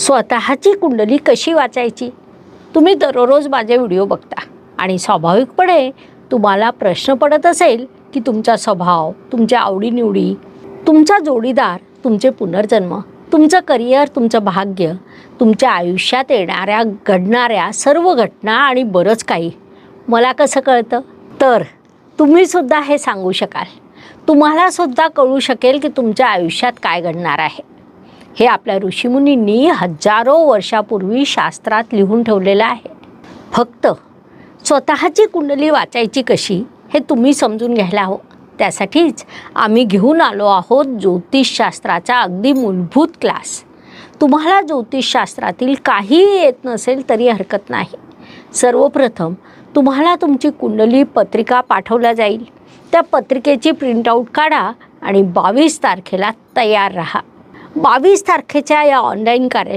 स्वतःची कुंडली कशी वाचायची? तुम्ही दररोज माझे व्हिडिओ बघता. आणि स्वाभाविकपणे तुम्हाला प्रश्न पडत असेल की तुमचा स्वभाव तुमच्या आवडीनिवडी तुमचा जोडीदार तुमचे पुनर्जन्म तुमचं करिअर तुमचं भाग्य तुमच्या आयुष्यात येणाऱ्या घडणाऱ्या सर्व घटना आणि बरंच काही. मला कसं कळतं? तर तुम्हीसुद्धा हे सांगू शकाल. तुम्हालासुद्धा कळू शकेल की तुमच्या आयुष्यात काय घडणार आहे. हे आपल्या ऋषीमुनींनी हजारो वर्षापूर्वी शास्त्रात लिहून ठेवलेलं आहे. फक्त स्वतःची कुंडली वाचायची कशी हे तुम्ही समजून घ्यायला हवं. त्यासाठीच आम्ही घेऊन आलो आहोत ज्योतिषशास्त्राचा अगदी मूलभूत क्लास. तुम्हाला ज्योतिषशास्त्रातील काहीही येत नसेल तरी हरकत नाही. सर्वप्रथम तुम्हाला तुमची कुंडली पत्रिका पाठवल्या जाईल. त्या पत्रिकेची प्रिंटआउट काढा आणि बावीस तारखेला तयार राहा. बावीस तारखेच्या या ऑनलाईन कार्य